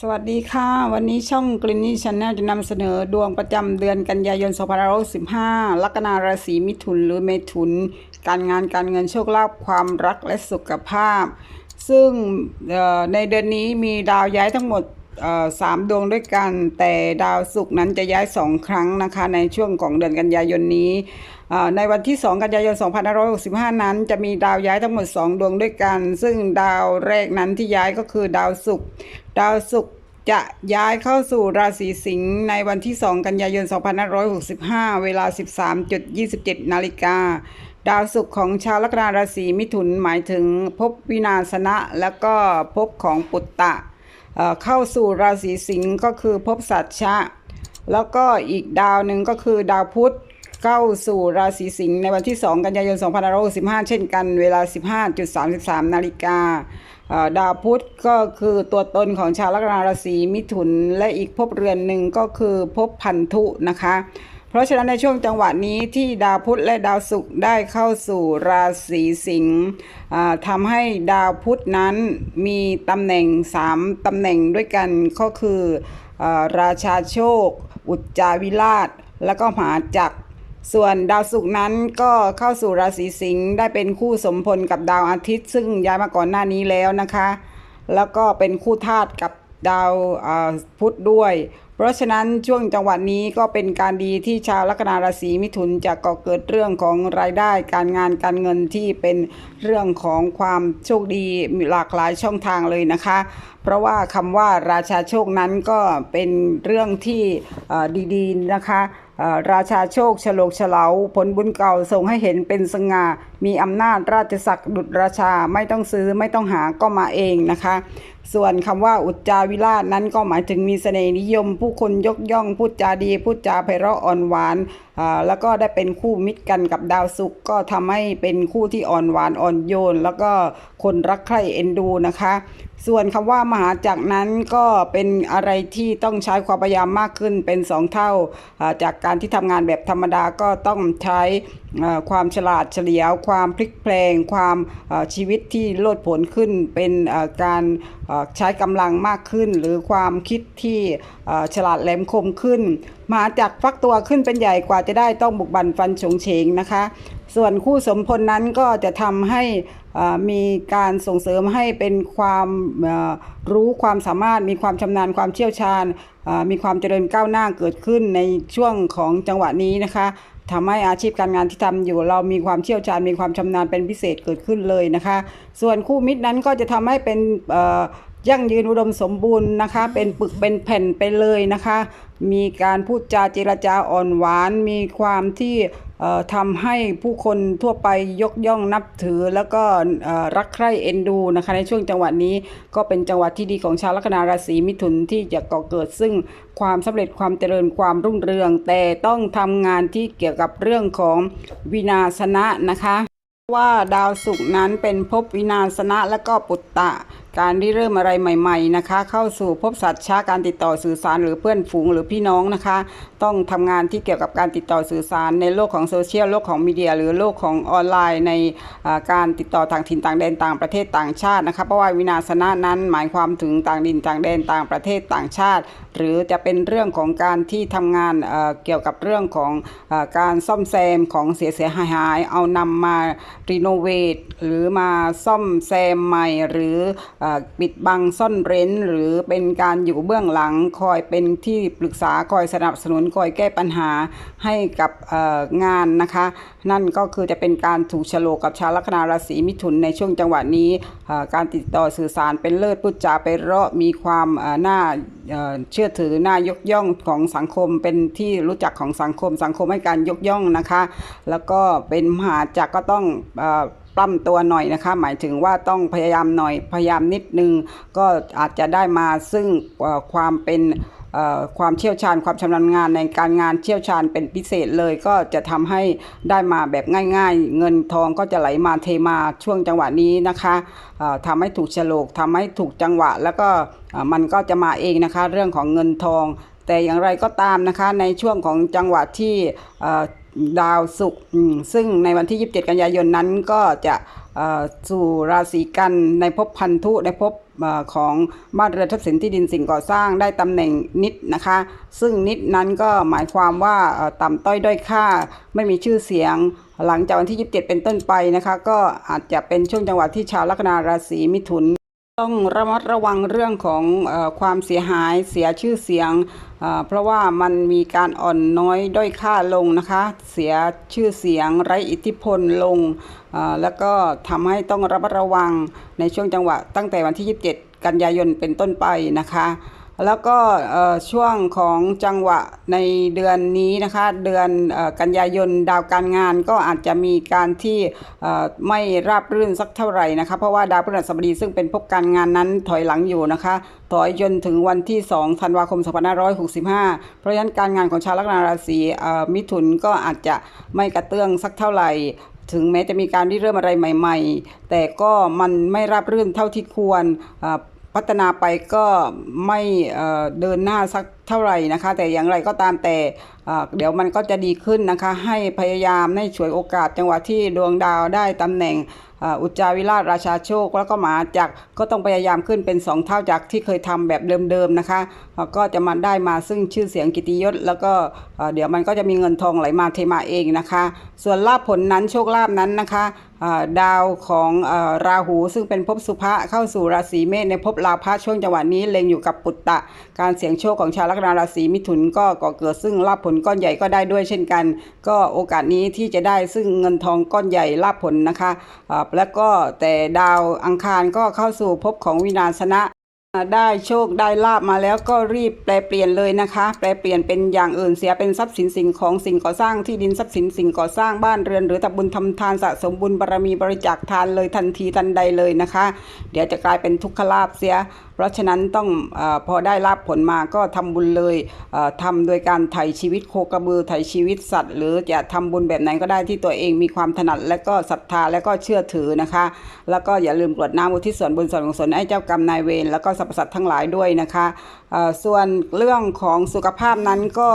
สวัสดีค่ะ วันนี้ช่องกลินนี่ชาแนลจะนำเสนอดวงประจำเดือนกันยายน 2565 ลัคนาราศีมิถุนหรือเมถุน การงานการเงินโชคลาภความรักและสุขภาพ ซึ่งในเดือนนี้มีดาวย้ายทั้งหมด สามดวงด้วยกัน แต่ดาวศุกร์นั้นจะย้ายสองครั้งนะคะ ในช่วงของเดือนกันยายนนี้ ในวันที่ 2 กันยายน 2565 นั้น จะมีดาวย้ายทั้งหมด 2 ดวงด้วยกัน ซึ่งดาวแรกนั้นที่ย้ายก็คือดาวศุกร์ดาวศุกร์จะย้ายเข้าสู่ราศีสิงห์ในวันที่ 2 กันยายน 2565 เวลา 13.27 นาฬิกาดาวศุกร์ของชาวลัคนาราศีมิถุนหมายถึงภพวินาศนะ แล้วก็ภพของปุตตะ เข้าสู่ราศีสิงห์ก็คือภพสัตชะ แล้วก็อีกดาวหนึ่งก็คือดาวพุธเข้าสู่ราศีสิงห์ในวันที่ 2 กันยายน 2565 เช่นกันเวลา 15.33 นาฬิกาดาวพุธก็คือตัวตนของชาวลัคนาราศีมิถุน และอีกภพเรือนหนึ่งก็คือภพพันธุนะคะ เพราะฉะนั้นในช่วงจังหวะนี้ที่ดาวพุธและดาวศุกร์ได้เข้าสู่ราศีสิงห์ทำให้ดาวพุธนั้นมีตำแหน่ง 3ตำแหน่งด้วยกันก็คืออราชาโชค อุจจาวิราช แล้วก็มหาจักรส่วนดาวศุกร์นั้นก็เข้าสู่ราศีสิงห์ได้เป็นคู่สมพลกับดาวอาทิตย์ ซึ่งย้ายมาก่อนหน้านี้แล้วนะคะ แล้วก็เป็นคู่ธาตุกับ ดาวพุธด้วย เพราะฉะนั้นช่วงจังหวะนี้ก็เป็นการดีที่ชาวลัคนาราศีมิถุนจะก่อเกิดเรื่องของรายได้การงานการเงินที่เป็นเรื่องของความโชคดีมีหลากหลายช่องทางเลยนะคะ เพราะว่าคำว่าราชาโชคนั้นก็เป็นเรื่องที่ดีๆนะคะ ราชาโชคฉลกเฉลาผลบุญเก่าส่งให้เห็นเป็นสง่า มีอำนาจราชศักดิ์ดุจราชาไม่ต้องซื้อไม่ต้องหาก็มาเองนะคะ ส่วนคำว่าอุจจาวิราชนั้นก็หมายถึงมีเสน่ห์นิยม ผู้คนยกย่องพูดจาดีพูดจาไพเราะอ่อนหวาน แล้วก็ได้เป็นคู่มิตรกันกับดาวศุกร์ก็ทำให้เป็นคู่ที่อ่อนหวานอ่อนโยน แล้วก็คนรักใคร่เอ็นดูนะคะ ส่วนคำว่ามหาจักรนั้นก็เป็นอะไรที่ต้องใช้ความพยายามมากขึ้นเป็นสองเท่าจากการที่ทำงานแบบธรรมดาก็ต้องใช้ความฉลาดเฉลียว ความพลิกแปลง ความชีวิตที่โลดผลขึ้น เป็นการใช้กำลังมากขึ้น หรือความคิดที่ฉลาดแหลมคมขึ้นมหาจักรฟักตัวขึ้นเป็นใหญ่กว่าจะได้ต้องบุกบันฟันฉงเฉงนะคะ ส่วนคู่สมพลนั้นก็จะทำให้มีการส่งเสริมให้เป็นความรู้ความสามารถ มีความชำนาญความเชี่ยวชาญ มีความเจริญก้าวหน้าเกิดขึ้นในช่วงของจังหวะนี้นะคะทำให้อาชีพการงานที่ทำอยู่ เรามีความเชี่ยวชาญมีความชำนาญเป็นพิเศษเกิดขึ้นเลยนะคะ ส่วนคู่มิตรนั้นก็จะทำให้เป็นยั่งยืนอุดมสมบูรณ์นะคะ เป็นปึกเป็นแผ่นไปเลยนะคะ มีการพูดจาเจรจาอ่อนหวาน มีความที่ทำให้ผู้คนทั่วไปยกย่องนับถือ แล้วก็รักใคร่เอ็นดูนะคะในช่วงจังหวะนี้ก็เป็นจังหวะที่ดีของชาวลัคนาราศีมิถุนที่จะก่อเกิด ซึ่งความสำเร็จความเจริญความรุ่งเรือง แต่ต้องทำงานที่เกี่ยวกับเรื่องของวินาศนะนะคะว่าดาวศุกร์นั้นเป็นภพวินาศนะและก็ปุตตะ การที่เริ่มอะไรใหม่ ๆ นะคะ เข้าสู่พบสัตว์ช้าการติดต่อสื่อสารหรือเพื่อนฝูงหรือพี่น้องนะคะ ต้องทำงานที่เกี่ยวกับการติดต่อสื่อสารในโลกของโซเชียลโลกของมีเดีย หรือโลกของออนไลน์ ในการติดต่อต่างถิ่นต่างแดนต่างประเทศต่างชาตินะคะเพราะว่าวินาศนะนั้นหมายความถึงต่างดินต่างแดนต่างประเทศต่างชาติ หรือจะเป็นเรื่องของการที่ทำงานเกี่ยวกับเรื่องของการซ่อมแซมของเสียเสียหายหายเอานำมารีโนเวทหรือมาซ่อมแซมใหม่หรือปิดบังซ่อนเร้น หรือเป็นการอยู่เบื้องหลังคอยเป็นที่ปรึกษาคอยสนับสนุนคอยแก้ปัญหาให้กับงานนะคะ นั่นก็คือจะเป็นการถูกฉลกกับชาวลัคนาราศีมิถุนในช่วงจังหวะนี้ การติดต่อสื่อสารเป็นเลิศพูดจาไปเราะมีความน่าเชื่อถือน่ายกย่องของสังคมเป็นที่รู้จักของสังคม สังคมให้การยกย่องนะคะ แล้วก็เป็นมหาจักรก็ต้องปล้ำตัวหน่อยนะคะ หมายถึงว่าต้องพยายามหน่อยพยายามนิดนึง ก็อาจจะได้มาซึ่งความเป็น ความเชี่ยวชาญความชำนาญงานในการงานเชี่ยวชาญเป็นพิเศษเลย ก็จะทำให้ได้มาแบบง่าย ๆ เงินทองก็จะไหลมาเทมาช่วงจังหวะนี้นะคะทำให้ถูกโฉลกทำให้ถูกจังหวะ แล้วก็มันก็จะมาเองนะคะ เรื่องของเงินทอง แต่อย่างไรก็ตามนะคะในช่วงของจังหวะที่ดาวศุกร์ซึ่งในวันที่ 27 กันยายนนั้นก็จะ สู่ราศีกันในภพพันธุในภพอของบ้านเรือนทรัพย์สินที่ดินสิ่งก่อสร้างได้ตำแหน่งนิดนะคะ ซึ่งนิดนั้นก็หมายความว่าต่ำต้อยด้อยค่าไม่มีชื่อเสียง หลังจากวันที่ 27 เป็นต้นไปนะคะ ก็อาจจะเป็นช่วงจังหวะที่ชาวลัคนาราศีมิถุน ต้องระมัดระวังเรื่องของอความเสียหายเสียชื่อเสียง เพราะว่ามันมีการอ่อนน้อยด้อยค่าลงนะคะ เสียชื่อเสียงไร้อิทธิพลลง แล้วก็ทำให้ต้องระมัดระวังในช่วงจังหวะตั้งแต่วันที่ 27 กันยายนเป็นต้นไปนะคะ แล้วก็ช่วงของจังหวะในเดือนนี้นะคะ เดือนอกันยายนดาวการงานก็อาจจะมีการที่ไม่ราบรื่นสักเท่าไหร่นะคะ เพราะว่าดาวพฤหัสบดีซึ่งเป็นภพการงานนั้นถอยหลังอยู่นะคะ ถอยจนถึงวันที่ 2 ธันวาคม 2565 เพราะฉะนั้นการงานของชาวลัคนาราศีมิถุนก็อาจจะไม่กระเตื้องสักเท่าไหร่ถึงแม้จะมีการริเริ่มอะไรใหม่ ๆ แต่ก็มันไม่ราบรื่นเท่าที่ควร พัฒนาไปก็ไม่เดินหน้าสักเท่าไหร่นะคะ แต่อย่างไรก็ตามแต่เดี๋ยวมันก็จะดีขึ้นนะคะ ให้พยายามให้ฉวยโอกาสจังหวะที่ดวงดาวได้ตำแหน่งอุจจาวิราชราชาโชค แล้วก็มาจักก็ต้องพยายามขึ้นเป็นสองเท่าจากที่เคยทำแบบเดิมๆนะคะเอ่อก็จะมาได้มาซึ่งชื่อเสียงกิติยศ แล้วก็เดี๋ยวมันก็จะมีเงินทองไหลมาเทมาเองนะคะ ส่วนลาภผลนั้นโชคลาภนั้นนะคะดาวของอราหูซึ่งเป็นภพสุภะเข้าสู่ราศีเมษในภพลาภะช่วงจังหวะนี้เล็งอยู่กับปุตตะ การเสี่ยงโชคของชาวลัคนาราศีมิถุนก็ก่อเกิดซึ่งลาภผลก้อนใหญ่ก็ได้ด้วยเช่นกัน ก็โอกาสนี้ที่จะได้ซึ่งเงินทองก้อนใหญ่ลาภผลนะคะแล้วก็แต่ดาวอังคารก็เข้าสู่ภพของวินาศนะ ได้โชคได้ลาบมาแล้วก็รีบแปลเปลี่ยนเลยนะคะ แปลเปลี่ยนเป็นอย่างอื่นเสียเป็นทรัพย์สินสิ่งของสิ่งก่อสร้างที่ดินทรัพย์สินสิ่งก่อสร้างบ้านเรือน หรือทำบุญทำทานสะสมบุญบารมีบริจาคทานเลยทันทีทันใดเลยนะคะ เดี๋ยวจะกลายเป็นทุกขลาบเสีย เพราะฉะนั้นต้องอพอได้ลาบผลมาก็ทำบุญเลยเอ่อทำโดยการไถ่ชีวิตโคกระบือไถ่ชีวิตสัตว์ หรือจะทำบุญแบบไหนก็ได้ที่ตัวเองมีความถนัดและก็ศรัทธาและก็เชื่อถือนะคะ แล้วก็อย่าลืมกรวดน้ำอุทิศส่วนบุญส่วนกุศลให้เจ้ากรรมนายเวรแล้วก็รรพสัตว์ทั้งหลายด้วยนะคะส่วนเรื่องของสุขภาพนั้นก็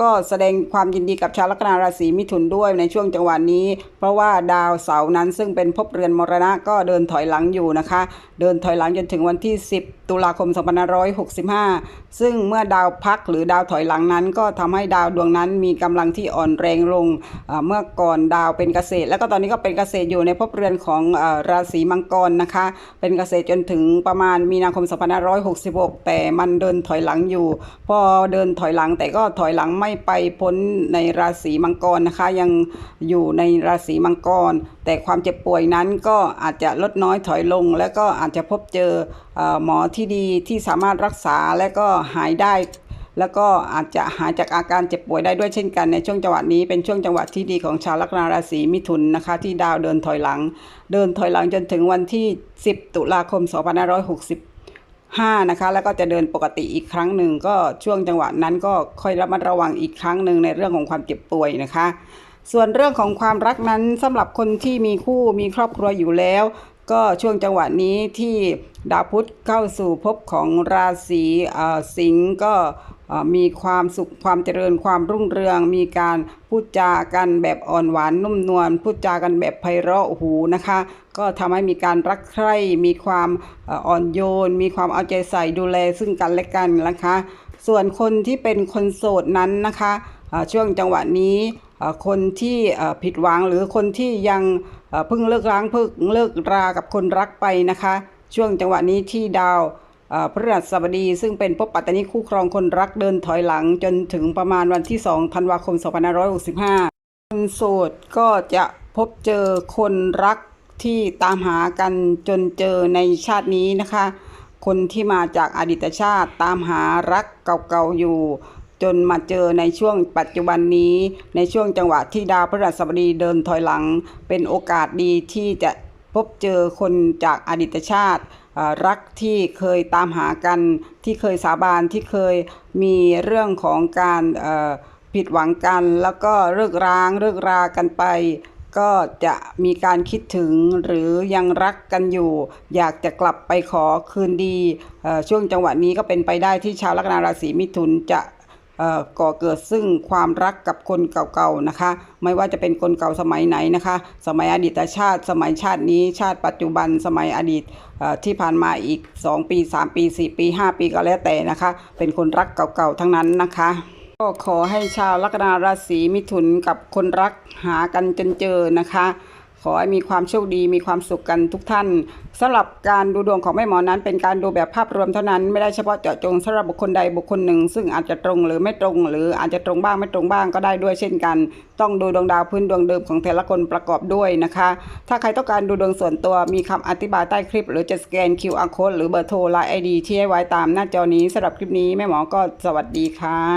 ก็แสดงความยินดีกับชาวลัคนาราศีมิถุนด้วยในช่วงจังหวะนี้ เพราะว่าดาวเสาร์นั้นซึ่งเป็นภพเรือนมรณะก็เดินถอยหลังอยู่นะคะ เดินถอยหลังจนถึงวันที่ 10 ตุลาคม 2565 ซึ่งเมื่อดาวพักหรือดาวถอยหลังนั้น ก็ทำให้ดาวดวงนั้นมีกำลังที่อ่อนแรงลงเมื่อก่อนดาวเป็นเกษตร แล้วก็ตอนนี้ก็เป็นเกษตรอยู่ในภพเรือนของอราศีมังกรนะคะ เป็นเกษตรจนถึงประมาณมีนาคม 2566 แต่มันเดินถอยหลังอยู่ พอเดินถอยหลังแต่ก็ถอยหลังไม่ไปพ้นในราศีมังกรนะคะ ยังอยู่ในราศีมังกร แต่ความเจ็บป่วยนั้นก็อาจจะลดน้อยถอยลง และก็อาจจะพบเจออหมอที่ดีที่สามารถรักษาและก็หายได้แล้วก็อาจจะหายจากอาการเจ็บป่วยได้ด้วยเช่นกันในช่วงจังหวะนี้เป็นช่วงจังหวะที่ดีของชาวลัคนาราศีมิถุนนะคะที่ดาวเดินถอยหลัง เดินถอยหลังจนถึงวันที่ 10 ตุลาคม 5นะคะแล้วก็จะเดินปกติอีกครั้งหนึ่งก็ช่วงจังหวะนั้นก็ค่อยระมัดระวังอีกครั้งหนึ่งในเรื่องของความเจ็บป่วยนะคะ ส่วนเรื่องของความรักนั้นสำหรับคนที่มีคู่มีครอบครัวอยู่แล้ว ก็ช่วงจังหวะนี้ที่ดาวพุธเข้าสู่ภพของราศีสิงห์ก็ มีความสุขความเจริญความรุ่งเรือง มีการพูดจากันแบบอ่อนหวานนุ่มนวลพูดจากันแบบไพเราะหูนะคะ ก็ทำให้มีการรักใคร่มีความอ่อนโยน มีความเอาใจใส่ดูแลซึ่งกันและกันนะคะ ส่วนคนที่เป็นคนโสดนั้นนะคะช่วงจังหวะนี้คนที่ผิดหวังหรือคนที่ยังเพิ่งเลิกร้างเพิ่งเลิกรากับคนรักไปนะคะ ช่วงจังหวะนี้ที่ดาว พฤหัสบดีซึ่งเป็นภพปัตตานีคู่ครองคนรักเดินถอยหลังจนถึงประมาณวันที่ 2 ธันวาคม 2565 คนโสดก็จะพบเจอคนรักที่ตามหากันจนเจอในชาตินี้นะคะ คนที่มาจากอดีตชาติตามหารักเก่าๆอยู่ จนมาเจอในช่วงปัจจุบันนี้ ในช่วงจังหวะที่ดาวพฤหัสบดีเดินถอยหลัง เป็นโอกาสดีที่จะพบเจอคนจากอดีตชาติ รักที่เคยตามหากันที่เคยสาบานที่เคยมีเรื่องของการผิดหวังกัน แล้วก็เลิกร้างเลิกรากันไป ก็จะมีการคิดถึงหรือยังรักกันอยู่ อยากจะกลับไปขอคืนดี ช่วงจังหวะนี้ก็เป็นไปได้ที่ชาวลัคนาราศีมิถุนจะ ก่อเกิดซึ่งความรักกับคนเก่าๆนะคะ ไม่ว่าจะเป็นคนเก่าสมัยไหนนะคะ สมัยอดีตชาติ สมัยชาตินี้ชาติปัจจุบันสมัยอดีตที่ผ่านมาอีก 2 ปี 3 ปี 4 ปี 5 ปีก็แล้วแต่นะคะ เป็นคนรักเก่าๆทั้งนั้นนะคะก็ขอให้ชาวลัคนาราศีมิถุนกับคนรักหากันจนเจอนะคะ ขอให้มีความโชคดีมีความสุขกันทุกท่านสำหรับการดูดวงของแม่หมอนั้น เป็นการดูแบบภาพรวมเท่านั้นไม่ได้เฉพาะเจาะจงสำหรับบุคคลใดบุคคลหนึ่ง ซึ่งอาจจะตรงหรือไม่ตรง หรืออาจจะตรงบ้างไม่ตรงบ้างก็ได้ด้วยเช่นกัน ต้องดูดวงดาวพื้นดวงเดิมของแต่ละคนประกอบด้วยนะคะ ถ้าใครต้องการดูดวงส่วนตัวมีคำอธิบายใต้คลิป หรือจะสแกน QR code หรือเบอร์โทรไลน์ไอดีที่ให้ไว้ตามหน้าจอนี้สำหรับคลิปนี้แม่หมอก็สวัสดีค่ะ